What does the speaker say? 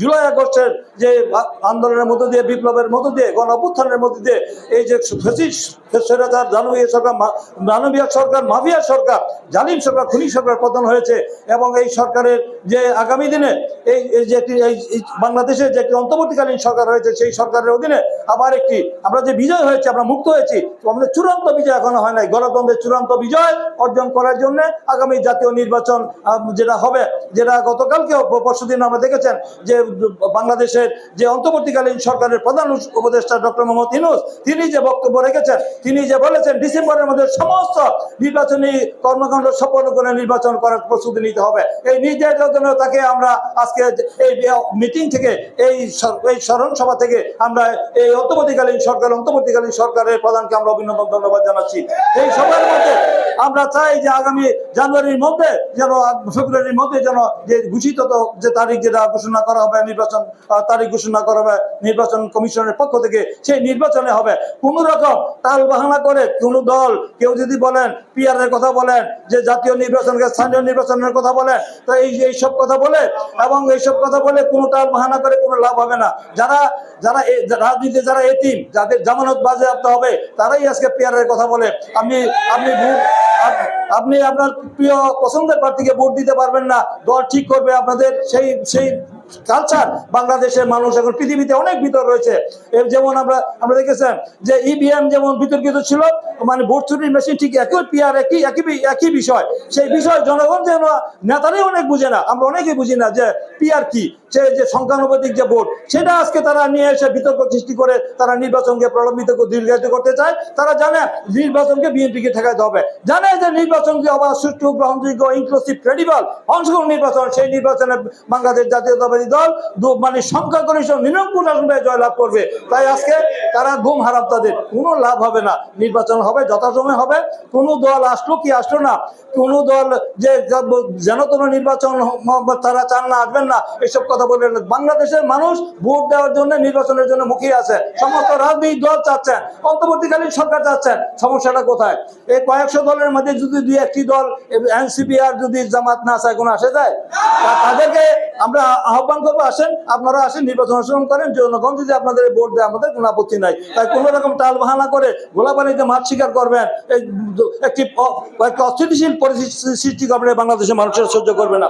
জুলাই আগস্টের যে আন্দোলনের মধ্য দিয়ে, বিপ্লবের মধ্য দিয়ে, গণ অভ্যুত্থানের মধ্য দিয়ে, এই যে ফেসিস ফেসরাজার দানবীয় সরকার মানবীয় সরকার, মাফিয়া সরকার, জালিম সরকার, খুনি সরকার পতন হয়েছে এবং এই সরকারের যে আগামী দিনে এই যে এই বাংলাদেশের যে একটি অন্তর্বর্তীকালীন সরকার হয়েছে সেই সরকারের অধীনে আবার একটি, আমরা যে বিজয় হয়েছে, আমরা মুক্ত হয়েছি আমাদের চূড়ান্ত বিজয় এখনও হয় নাই। গণতন্ত্রের চূড়ান্ত বিজয় অর্জন করার জন্য আগামী জাতীয় নির্বাচন যেটা হবে, যেটা গতকালকে পরশু দিন আমরা দেখেছেন যে, বাংলাদেশের যে অন্তর্বর্তীকালীন সরকারের প্রধান উপদেষ্টা ডক্টর মোহাম্মদ ইনুস তিনি যে বক্তব্য রেখেছেন, তিনি যে বলেছেন, ডিসেম্বরের মধ্যে সমস্ত নির্বাচনী কর্মকাণ্ড সম্পন্ন করে নির্বাচন করার প্রস্তুতি নিতে হবে। এই নির্দেশের জন্য তাকে আমরা আজকে এই মিটিং থেকে, এই এই স্মরণ সভা থেকে আমরা এই অন্তর্বর্তীকালীন সরকার, অন্তর্বর্তীকালীন সরকারের প্রধানকে আমরা অভিনন্দন, ধন্যবাদ জানাচ্ছি। এই সভার মধ্যে আমরা চাই যে আগামী জানুয়ারির মধ্যে যেন, ফেব্রুয়ারির মধ্যে যেন যে ঘোষিত যে তারিখ যেটা ঘোষণা করা হবে, নির্বাচন তারিখ ঘোষণা করা হবে, নির্বাচন কমিশনের পক্ষ থেকে সেই নির্বাচনে হবে। কোন রকম টাল বাহানা করে কোন দল, কেউ যদি বলেন পিআর এর কথা বলেন, যে জাতীয় নির্বাচনকে স্থানীয় নির্বাচনের কথা বলেন তো এই এই সব কথা বলে, এবং এইসব কথা বলে কোনো তাল বাহানা করে কোনো লাভ হবে না। যারা যারা রাজনীতিতে যারা এতিম, যাদের জামানত বাজেয়াপ্ত হবে, তারাই আজকে পেয়ারের কথা বলে। আপনি আপনি আপনি আপনার প্রিয় পছন্দের প্রার্থীকে ভোট দিতে পারবেন না। দল ঠিক করবে আপনাদের, সেই সেই কালচার বাংলাদেশের মানুষ এখন পৃথিবীতে অনেক ভিতর রয়েছে। যেমন আমরা আমরা দেখেছেন যে ইভিএম যেমন বিতর্কিত ছিল মানে ভোট চুরির মেশিন ঠিক একই পিয়ার একই একই একই বিষয়। সেই বিষয় জনগণ যেন নেতারাই অনেক বুঝে না, আমরা অনেকেই বুঝি না যে পিয়ার কি সে যে সংখ্যানুপাতিক যে ভোট, সেটা আজকে তারা নিয়ে এসে বিতর্ক সৃষ্টি করে, তারা নির্বাচনকে প্রলম্বিত দীর্ঘায়িত করতে চায়। তারা জানে নির্বাচনকে বিএনপিকে ঠেকাতে হবে। জানে যে নির্বাচনকে অবাধ, সুষ্ঠু, গ্রহণযোগ্য ইনক্লুসিভ ক্রেডিবল অংশগ্রহণ নির্বাচন, সেই নির্বাচনে বাংলাদেশ জাতীয়তাবাদী দল দু- মানে সংখ্যাগরিষ্ঠ নিরঙ্কুশ আসবে জয়লাভ করবে। তাই আজকে তারা ঘুম হারাম তাদের। কোনো লাভ হবে না। নির্বাচন হবে, যথাসময় হবে। কোনো দল আসলো কি আসলো না? কোনো দল যে যেন কোনো নির্বাচন তারা চান না, আসবেন না, এসব কথা বলে বাংলাদেশের মানুষ ভোট দেওয়ার জন্য, নির্বাচনের জন্য মুখিয়ে আছে। সমস্ত রাজনৈতিক দল চাচ্ছেন। অন্তর্বর্তীকালীন সরকার চাচ্ছেন। সমস্যাটা কোথায়? এই কয়েকশো দলের মধ্যে যদি দুই একটি দল এনসিপি আর যদি জামাত না চায়, কোনো আসে যায়? তাদেরকে আমরা আহ্বান করব, আসেন, আপনারা আসেন, নির্বাচন অংশগ্রহণ করেন, জনগণ যদি আপনাদের ভোট দেয়, আমাদের কোনো আপত্তি নাই। তাই কোনো রকম টাল বাহানা করে গোলাপানিতে মাছ শিকার করবেন, এই একটি অস্থিতিশীল পরিস্থিতি সৃষ্টি করবেন বাংলাদেশের মানুষের সহ্য করবে না।